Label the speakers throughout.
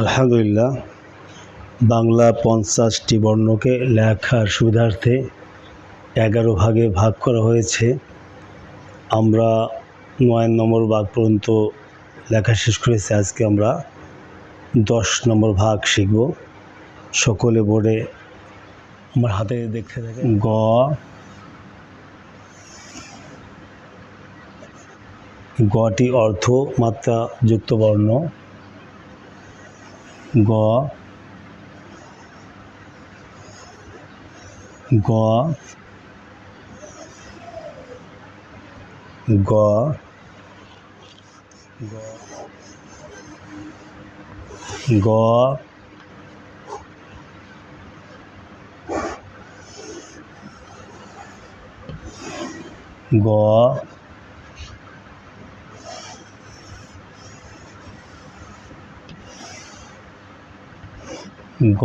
Speaker 1: আলহামদুলিল্লাহ, বাংলা পঞ্চাশটি বর্ণকে লেখার সুবিধার্থে এগারো ভাগে ভাগ করা হয়েছে। আমরা নয় নম্বর ভাগ পর্যন্ত লেখা শেষ করেছি, আজকে আমরা দশ নম্বর ভাগ শিখব। সকলে বোর্ডে আমার হাতে দেখতে থাকেন। গ, গটি অর্থ মাত্রা যুক্ত বর্ণ। গ। গ। গ। গ। গ। গ।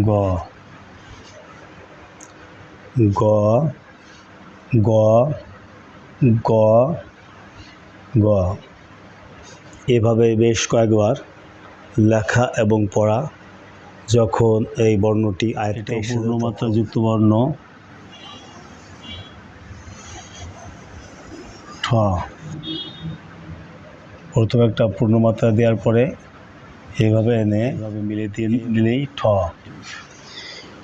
Speaker 1: গ। গ। গ। গ। গ। এভাবে বেশ কয়েকবার লেখা এবং পড়া যখন এই বর্ণটি আয়ত্ত পূর্ণমাত্রা যুক্ত বর্ণ। ঠ প্রথমে একটা পূর্ণমাত্রা দেওয়ার পরে এভাবে এনে এভাবে মিলিয়ে দিয়ে দিলেই ঠ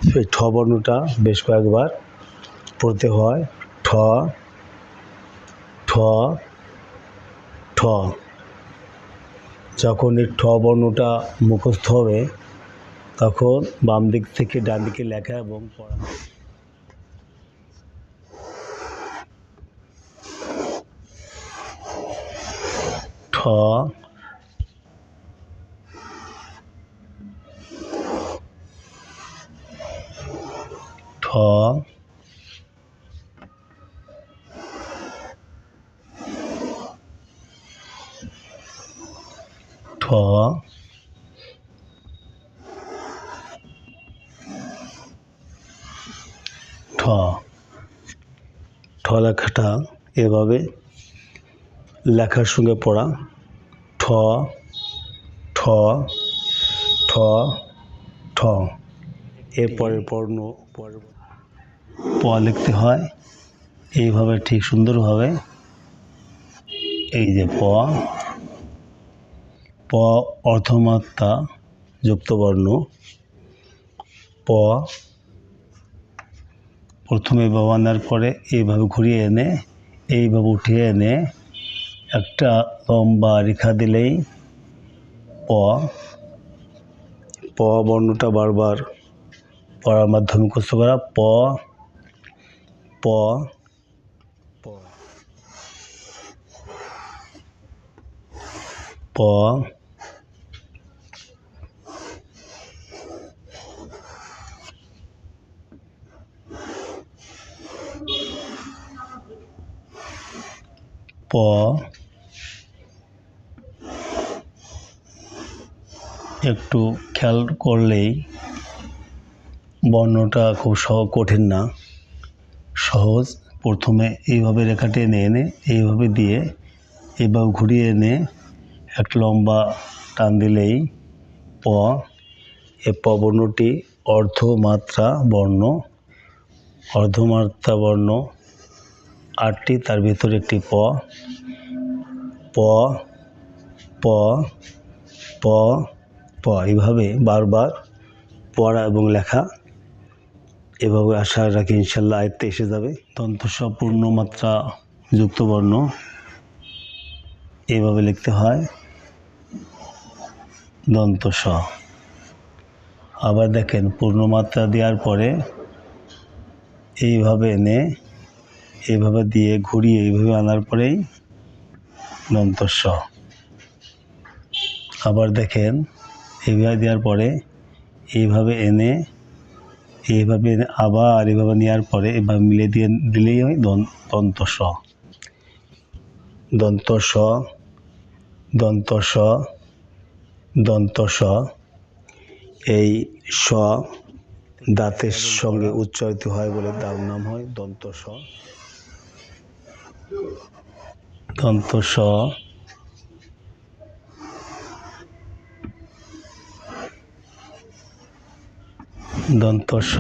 Speaker 1: সেই ঠ বর্ণটা বেশ কয়েকবার পড়তে হয়। ঠ ঠ ঠ যখন এই ঠ বর্ণটা মুখস্থ হবে, তখন বাম দিক থেকে ডান দিকে লেখা এবং পড়া ঠ। ঠ। ঠ। লেখাটা এভাবে লেখার সঙ্গে পড়া। ঠ ঠ ঠ ঠ। এরপরে পর্ণ প লিখতে হয়। এইভাবে ঠিক সুন্দরভাবে। এই যে প প অর্থমাত্রা যুক্ত বর্ণ। প প্রথমে বাবানার পরে এইভাবে ঘুরিয়ে এনে, এইভাবে উঠিয়ে এনে একটা লম্বা রেখা দিলেই প। প বর্ণটা বারবার পড়ার মাধ্যমে মুখস্থ করা প। প। প। প। একটু খেয়াল করলেই বর্ণটা খুব সহ কঠিন না। সহজ। প্রথমে এইভাবে রেখা টেনে এনে এইভাবে দিয়ে এইভাবে ঘুরিয়ে এনে একটা লম্বা টান দিলেই প। এ প বর্ণটি অর্ধমাত্রা বর্ণ। অর্ধমাত্রা বর্ণ। আটটি, তার ভিতরে একটি প। প প প প, এইভাবে বারবার পড়া এবং লেখা এভাবে আশা রাখি ইনশাল্লাহ আয়ত্তে এসে যাবে। দন্তস্ব পূর্ণমাত্রা যুক্ত বর্ণ লিখতে হয় দন্তস্ব আবার দেখেন পূর্ণমাত্রা দেওয়ার পরে এইভাবে এনে এইভাবে দিয়ে ঘুরিয়ে, এইভাবে আনার পরেই দন্তস্ব আবার দেখেন এইভাবে দেওয়ার পরে এইভাবে এনে এইভাবে এনে আবার এইভাবে নেওয়ার পরে এভাবে মিলে দিয়ে দিলেই হয় দন্ত স দন্ত স দন্ত স দন্ত স এই স দাঁতের সঙ্গে উচ্চারিত হয় বলে তার নাম হয় দন্ত স দন্ত স দন্ত স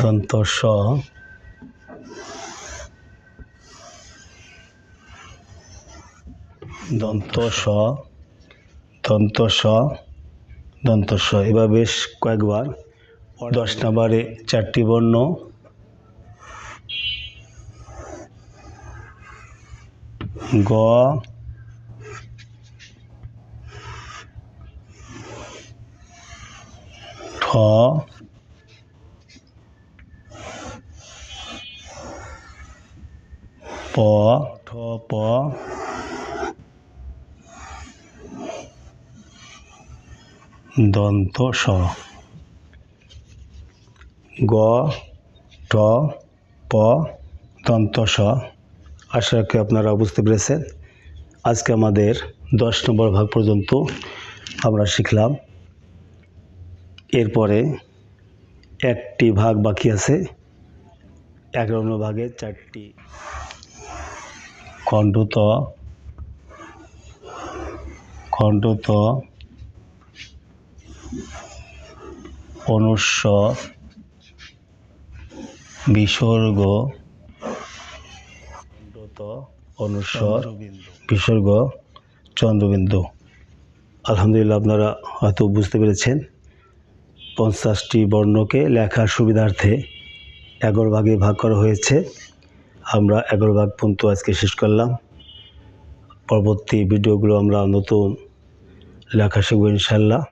Speaker 1: দন্ত স দন্ত স দন্ত স দন্ত স এবার বেশ কয়েকবার। দশ নাম্বারে চারটি বর্ণ। গ ঠ প ঠ, প। দন্ত স গ, ট, প, দন্ত স আশা রাখি আপনারা বুঝতে পেরেছেন। আজকে আমাদের দশ নম্বর ভাগ পর্যন্ত আমরা শিখলাম। এরপরে একটি ভাগ বাকি আছে। নম্বর ভাগে চারটি খণ্ডত খণ্ডত অনুস্বর বিসর্গ খণ্ডত অনুস্বর বিসর্গ চন্দ্রবিন্দু। আলহামদুলিল্লাহ আপনারা হয়তো বুঝতে পেরেছেন। পঞ্চাশটি বর্ণকে লেখার সুবিধার্থে এগারো ভাগে ভাগ করা হয়েছে। আমরা এগারো ভাগ পর্যন্ত আজকে শেষ করলাম। পরবর্তী ভিডিওগুলো আমরা নতুন লেখা শিখব ইনশাল্লাহ